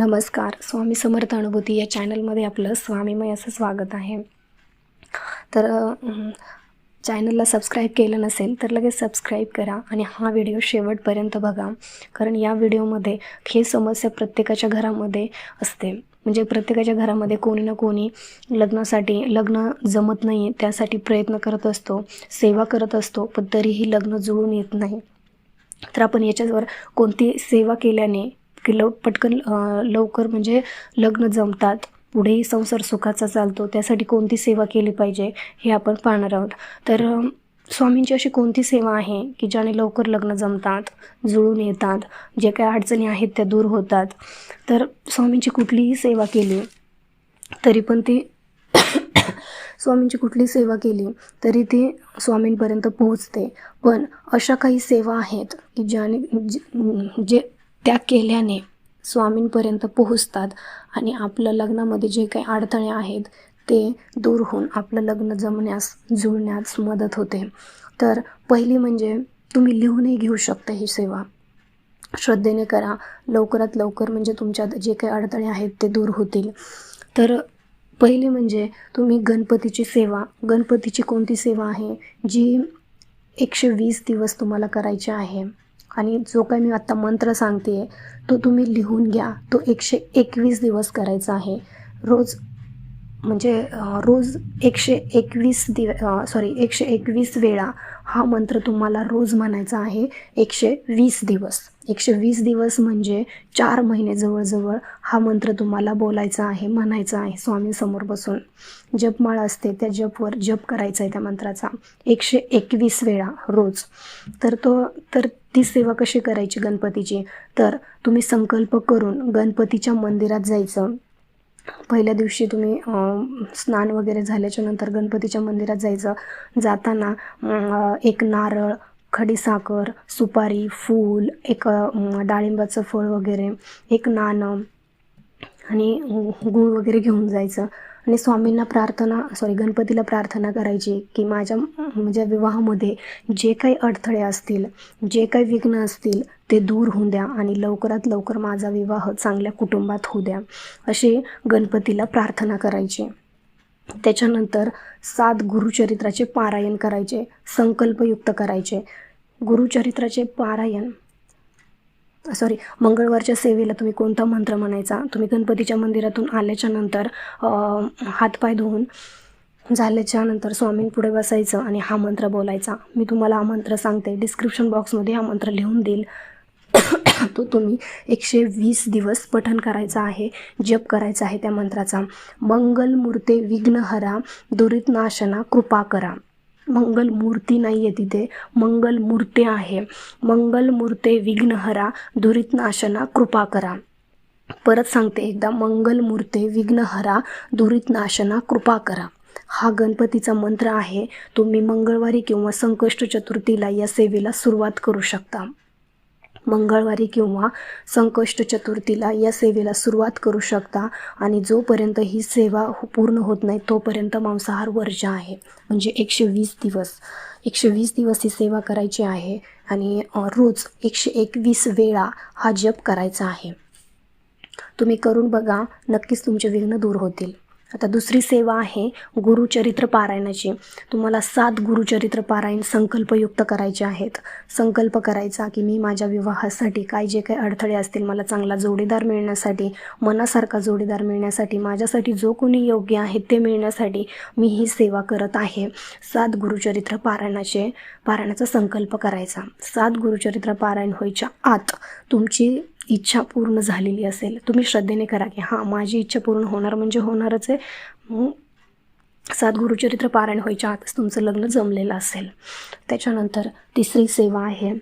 नमस्कार. स्वामी समर्थ अनुभूती या चॅनलमध्ये आपलं स्वामीमय असं स्वागत आहे. तर चॅनलला सबस्क्राईब केलं नसेल तर लगेच सबस्क्राईब करा आणि हा व्हिडिओ शेवटपर्यंत बघा. कारण या व्हिडिओमध्ये ही समस्या प्रत्येकाच्या घरामध्ये असते. म्हणजे प्रत्येकाच्या घरामध्ये कोणी ना कोणी लग्नासाठी लग्न जमत नाही त्यासाठी प्रयत्न करत असतो सेवा करत असतो पण तरीही लग्न जुळून येत नाही. तर आपण याच्यावर कोणती सेवा केल्याने की लव पटकन लवकर म्हणजे लग्न जमतात. पुढेही संसार सुखाचा चालतो. त्यासाठी कोणती सेवा केली पाहिजे हे आपण पाहणार आहोत. तर स्वामींची अशी कोणती सेवा आहे की ज्याने लवकर लग्न जमतात जुळून येतात जे काही अडचणी आहेत त्या दूर होतात? तर स्वामींची कुठलीही सेवा केली तरी पण ती स्वामींची कुठली सेवा केली तरी ती स्वामींपर्यंत पोहोचते. पण अशा काही सेवा आहेत की ज्याने जे त्या केल्याने स्वामींपर्यंत पोहोचतात आणि आपलं लग्नामध्ये जे काही अडथळे आहेत ते दूर होऊन आपलं लग्न जमण्यास जुळण्यास मदत होते. तर पहिली म्हणजे तुम्ही लिहूनही घेऊ शकता ही सेवा. श्रद्धेने करा. लवकरात लवकर म्हणजे तुमच्यात जे काही अडथळे आहेत ते दूर होतील. तर पहिले म्हणजे तुम्ही गणपतीची सेवा. गणपतीची कोणती सेवा आहे जी एकशे वीस दिवस तुम्हाला करायची आहे? आणि जो काही मी आत्ता मंत्र सांगते तो तुम्ही लिहून घ्या. तो एकशे एकवीस दिवस करायचा आहे. रोज म्हणजे रोज एकशे एकवीस दिव सॉरी एकशे एकवीस वेळा हा मंत्र तुम्हाला रोज म्हणायचा आहे. एकशे वीस दिवस. एकशे वीस दिवस म्हणजे चार महिने जवळजवळ हा मंत्र तुम्हाला बोलायचा आहे म्हणायचा आहे स्वामींसमोर बसून. जपमाळ असते त्या जपवर जप करायचा आहे त्या मंत्राचा. एकशे एकवीस वेळा रोज. तर तो तर ती सेवा कशी करायची गणपतीची? तर तुम्ही संकल्प करून गणपतीच्या मंदिरात जायचं. पहिल्या दिवशी तुम्ही स्नान वगैरे झाल्याच्यानंतर गणपतीच्या मंदिरात जायचं. जाताना एक नारळ खडीसाखर सुपारी फूल एक डाळिंबाचं फळ वगैरे एक नाणं आणि गूळ वगैरे घेऊन जायचं. आणि स्वामींना प्रार्थना सॉरी गणपतीला प्रार्थना करायची की माझ्या म्हणजे विवाहामध्ये जे काही अडथळे असतील जे काही विघ्न असतील ते दूर होऊ द्या आणि लवकरात लवकर माझा विवाह चांगल्या कुटुंबात होऊ द्या. अशी गणपतीला प्रार्थना करायची. त्याच्यानंतर सात गुरुचरित्राचे पारायण करायचे संकल्पयुक्त करायचे. गुरुचरित्राचे पारायण सॉरी मंगळवारच्या सेवेला तुम्ही कोणता मंत्र म्हणायचा? तुम्ही गणपतीच्या मंदिरातून आल्याच्यानंतर हातपाय धुवून झाल्याच्यानंतर स्वामींपुढे बसायचं आणि हा मंत्र बोलायचा. मी तुम्हाला हा मंत्र सांगते. डिस्क्रिप्शन बॉक्समध्ये हा मंत्र लिहून देईल. तो तुम्ही एकशे वीस दिवस पठन करायचा आहे जप करायचा आहे त्या मंत्राचा. मंगल मूर्ते विघ्नहरा दुरितनाशना कृपा करा. मंगल मूर्ती नाही आहे तिथे. मंगल मूर्ती आहे. मंगल मूर्ते विघ्नहरा दुरितनाशना कृपा करा. परत सांगते एकदा. मंगल मूर्ते विघ्नहरा दुरितनाशना कृपा करा. हा गणपतीचा मंत्र आहे. तुम्ही मंगळवारी किंवा संकष्ट चतुर्थीला या सेवेला सुरुवात करू शकता. मंगळवारी किंवा संकष्ट चतुर्थीला या सेवेला सुरुवात करू शकता. आणि जोपर्यंत ही सेवा हो- पूर्ण होत नाही तोपर्यंत मांसाहार वर्ज आहे. म्हणजे एकशे वीस दिवस. एकशे वीस दिवस ही सेवा करायची आहे आणि रोज एकशे एकवीस वेळा हा जप करायचा आहे. तुम्ही करून बघा नक्कीच तुमचे विघ्न दूर होतील. आता दुसरी सेवा आहे गुरुचरित्र पारायणाची. तुम्हाला सात गुरुचरित्र पारायण संकल्पयुक्त करायचे आहेत. संकल्प करायचा की मी माझ्या विवाहासाठी काय जे काही अडथळे असतील मला चांगला जोडीदार मिळण्यासाठी मनासारखा जोडीदार मिळण्यासाठी माझ्यासाठी जो कोणी योग्य आहे ते मिळण्यासाठी मी ही सेवा करत आहे. सात गुरुचरित्र पारायणाचे पारायणाचा संकल्प करायचा. सात गुरुचरित्र पारायण होईच्या आत तुमची इच्छा पूर्ण झालेली असेल तुम्ही श्रद्धेने करा की हां माझी इच्छा पूर्ण होणार म्हणजे होणारच आहे. सात गुरुचरित्र पारायण व्हायच्या आतच तुमचं लग्न जमलेलं असेल. त्याच्यानंतर तिसरी सेवा आहे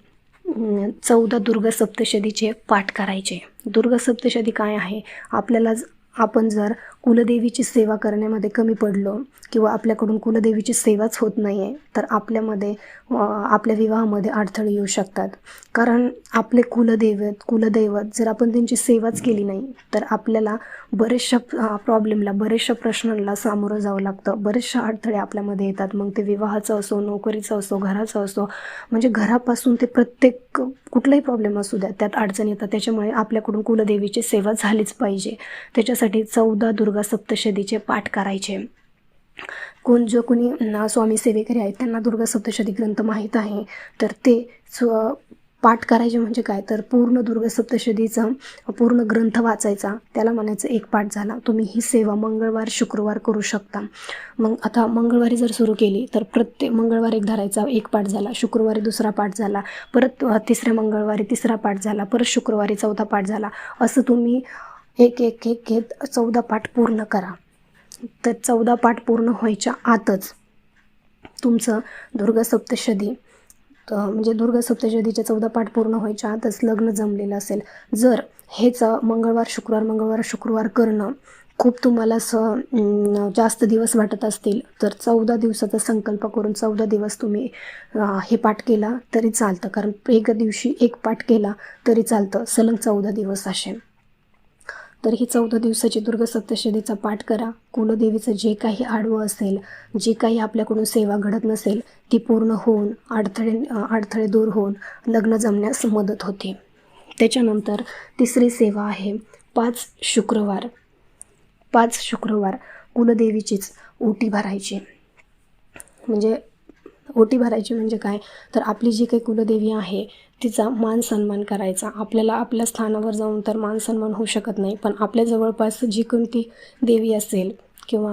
चौदा दुर्गा सप्तशतीचे पाठ करायचे. दुर्गा सप्तशती काय आहे? आपल्याला आपण जर कुलदेवीची सेवा करण्यामध्ये कमी पडलो किंवा आपल्याकडून कुलदेवीची सेवाच होत नाही आहे तर आपल्यामध्ये आपल्या विवाहामध्ये अडथळे येऊ शकतात. कारण आपले कुलदैवत कुलदैवत जर आपण त्यांची सेवाच केली नाही तर आपल्याला बरेचशा प्रॉब्लेमला बरेचशा प्रश्नांना सामोरं जावं लागतं. बरेचशा अडथळे आपल्यामध्ये येतात. मग ते विवाहाचं असो नोकरीचं असो घराचं असो म्हणजे घरापासून ते प्रत्येक कुठलाही प्रॉब्लेम असू द्या त्यात अडचण येतात. त्याच्यामुळे आपल्याकडून कुलदेवीची सेवा झालीच पाहिजे. त्याच्यासाठी चौदा दुर्गा सप्तशतीचे पाठ करायचे. कोण जो कोणी ना स्वामी सेवेकरी आहेत त्यांना दुर्गा सप्तशती ग्रंथ माहीत आहे. तर ते स्व पाठ करायचे म्हणजे काय? तर पूर्ण दुर्गा सप्तशतीचा पूर्ण ग्रंथ वाचायचा. त्याला म्हणायचं एक पाठ झाला. तुम्ही ही सेवा मंगळवार शुक्रवार करू शकता. मग आता मंगळवारी जर सुरू केली तर प्रत्येक मंगळवार एक धरायचा. एक पाठ झाला. शुक्रवारी दुसरा पाठ झाला. परत तिसऱ्या मंगळवारी तिसरा पाठ झाला. परत शुक्रवारी चौथा पाठ झाला. असं तुम्ही एक एक एक घेत चौदा पाठ पूर्ण करा. तर चौदा पाठ पूर्ण व्हायच्या आतच तुमचं दुर्गा सप्तशती म्हणजे दुर्गा सप्तशतीचे चौदा पाठ पूर्ण व्हायच्या आतच लग्न जमलेलं असेल. जर हेच मंगळवार शुक्रवार मंगळवार शुक्रवार करणं खूप तुम्हाला असं जास्त दिवस वाटत असतील तर चौदा दिवसाचा संकल्प करून चौदा दिवस तुम्ही हे पाठ केला तरी चालतं. कारण एक दिवशी एक पाठ केला तरी चालतं. सलग चौदा दिवस असे. तर ही चौदा दिवसाची दुर्ग सप्तशतीचा पाठ करा. कुलदेवीचं जे काही आडवं असेल जे काही आपल्याकडून सेवा घडत नसेल ती पूर्ण होऊन अडथळे अडथळे दूर होऊन लग्न जमण्यास मदत होते. त्याच्यानंतर तिसरी सेवा आहे पाच शुक्रवार. पाच शुक्रवार कुलदेवीचीच ओटी भरायची. म्हणजे ओटी भरायची म्हणजे काय? तर आपली जी काही कुलदेवी आहे तिचा मान सन्मान करायचा. आपल्याला आपल्या स्थानावर जाऊन तर मान सन्मान होऊ शकत नाही. पण आपल्या जवळपास जी कोणती देवी असेल किंवा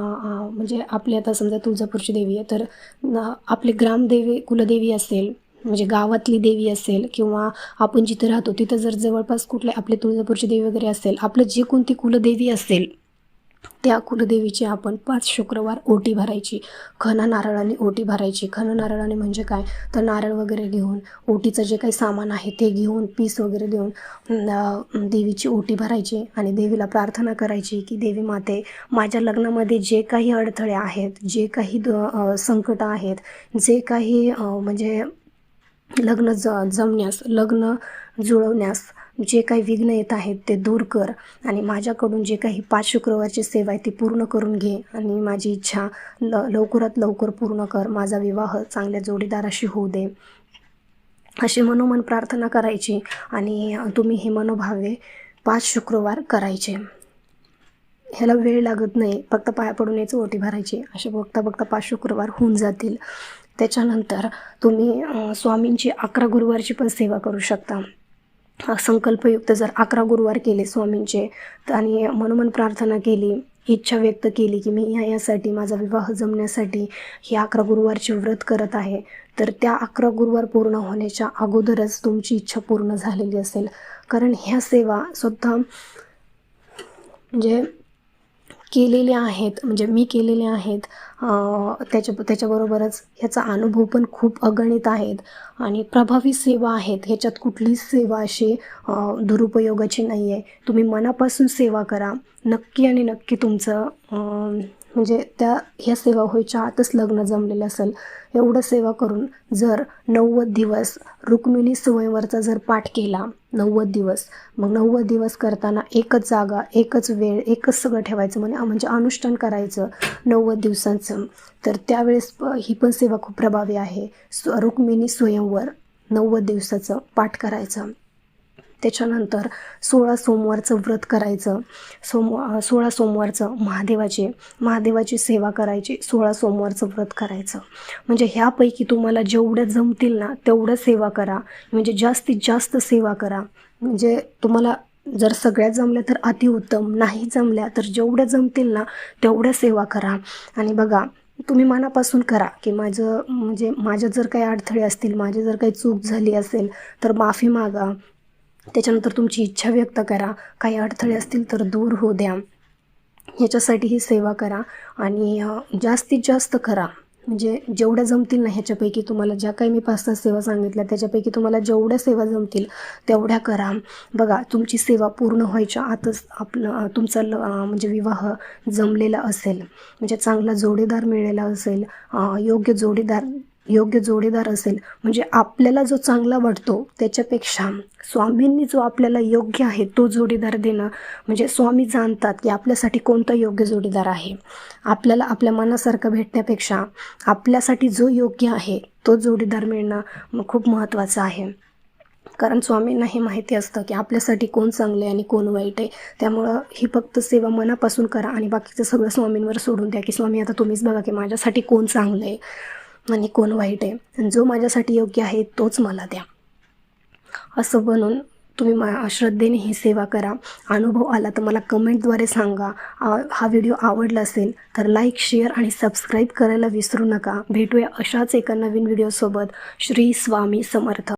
म्हणजे आपली आता समजा तुळजापूरची देवी आहे तर आपले आपली ग्रामदेवी कुलदेवी असेल म्हणजे गावातली देवी असेल किंवा आपण जिथे राहतो तिथं जर जवळपास कुठल्या आपले तुळजापूरची देवी वगैरे असेल आपलं जे कोणती कुलदेवी असेल त्या कुलदेवीची आपण पाच शुक्रवार ओटी भरायची. खन नारळाने ओटी भरायची. खन नारळाने म्हणजे काय? तर नारळ वगैरे घेऊन ओटीचं जे काही सामान आहे ते घेऊन पीस वगैरे देऊन देवीची ओटी भरायची आणि देवीला प्रार्थना करायची की देवी माते माझ्या लग्नामध्ये जे काही अडथळे आहेत जे काही द संकट आहेत जे काही म्हणजे लग्न ज जमण्यास लग्न जुळवण्यास जे काही विघ्न येत आहेत ते दूर कर आणि माझ्याकडून जे काही पाच शुक्रवारची सेवा आहे ती पूर्ण करून घे आणि माझी इच्छा ल लवकरात लवकर पूर्ण कर. माझा विवाह चांगल्या जोडीदाराशी होऊ दे. अशी मनोमन प्रार्थना करायची आणि तुम्ही हे मनोभावे पाच शुक्रवार करायचे. ह्याला वेळ लागत नाही. फक्त पाया पडून यायचं ओटी भरायची. असे बघता बघता पाच शुक्रवार होऊन जातील. त्याच्यानंतर तुम्ही स्वामींची अकरा गुरुवारची पण सेवा करू शकता. संकल्पयुक्त जर अकरा गुरुवार केले स्वामींचे आणि मनोमन प्रार्थना केली इच्छा व्यक्त केली की मी या यासाठी माझा विवाह जमण्यासाठी ही अकरा गुरुवारचे व्रत करत आहे तर त्या अकरा गुरुवार पूर्ण होण्याच्या अगोदरच तुमची इच्छा पूर्ण झालेली असेल. कारण ह्या सेवा स्वतः म्हणजे केलेले आहेत म्हणजे मी केलेले आहेत त्याच्या त्याच्याबरोबरच ह्याचा अनुभव पण खूप अगणित आहेत. आणि प्रभावी सेवा आहेत ह्याच्यात कुठलीच सेवा अशी दुरुपयोगाची नाही आहे तुम्ही मनापासून सेवा करा. नक्की आणि नक्की तुमचं म्हणजे त्या ह्या सेवा व्हायच्या आतच लग्न जमलेलं असेल. एवढं सेवा करून जर नव्वद दिवस रुक्मिणी स्वयंवरचा जर पाठ केला नव्वद दिवस मग नव्वद दिवस करताना एकच जागा एकच वेळ एकच सगळं ठेवायचं म्हणजे म्हणजे अनुष्ठान करायचं नव्वद दिवसांचं. तर त्यावेळेस प- ही पण सेवा खूप प्रभावी आहे. स्व रुक्मिणी स्वयंवर नव्वद दिवसाचं पाठ करायचं. त्याच्यानंतर सोळा सोमवारचं व्रत करायचं. सोम सोळा सोमवारचं महादेवाचे महादेवाची सेवा करायची सोळा सोमवारचं व्रत करायचं. म्हणजे ह्यापैकी तुम्हाला जेवढ्या जमतील ना तेवढं सेवा करा. म्हणजे जास्तीत जास्त सेवा करा. म्हणजे तुम्हाला जर सगळ्या जमल्या तर अतिउत्तम नाही जमल्या तर जेवढ्या जमतील ना तेवढ्या सेवा करा. आणि बघा तुम्ही मनापासून करा की माझं म्हणजे माझ्या जर काही अडथळे असतील माझी जर काही चूक झाली असेल तर माफी मागा. त्याच्यानंतर तुमची इच्छा व्यक्त करा. काही अडथळे असतील तर दूर होऊ द्या. ह्याच्यासाठी ही सेवा करा आणि जास्तीत जास्त करा. म्हणजे जेवढ्या जमतील ना ह्याच्यापैकी तुम्हाला ज्या काही मी पाच सहा सेवा सांगितल्या त्याच्यापैकी तुम्हाला जेवढ्या सेवा जमतील तेवढ्या करा. बघा तुमची सेवा पूर्ण व्हायच्या आतच आपलं तुमचा ल म्हणजे विवाह जमलेला असेल. म्हणजे चांगला जोडीदार मिळालेला असेल. योग्य जोडीदार योग्य जोडीदार असेल म्हणजे आपल्याला जो चांगला वाटतो त्याच्यापेक्षा स्वामींनी जो आपल्याला योग्य आहे तो जोडीदार देणं म्हणजे स्वामी जाणतात की आपल्यासाठी कोणता योग्य जोडीदार आहे. आपल्याला आपल्या मनासारखं भेटण्यापेक्षा आपल्यासाठी जो योग्य आहे तो जोडीदार मिळणं खूप महत्त्वाचं आहे. कारण स्वामींना हे माहिती असतं की आपल्यासाठी कोण चांगलं आहे आणि कोण वाईट आहे. त्यामुळं ही फक्त सेवा मनापासून करा आणि बाकीचं सगळं स्वामींवर सोडून द्या की स्वामी आता तुम्हीच बघा की माझ्यासाठी कोण चांगलं आहे. आणि कोण वाईट आहे? जो माझ्यासाठी योग्य आहे तोच मला द्या. असं बनून तुम्ही मा श्रद्धेने ही सेवा करा. अनुभव आला तर मला कमेंटद्वारे सांगा. आ- हा व्हिडिओ आवडला असेल तर लाईक शेअर आणि सबस्क्राईब करायला विसरू नका. भेटूया अशाच एका नवीन व्हिडिओसोबत. श्री स्वामी समर्थ.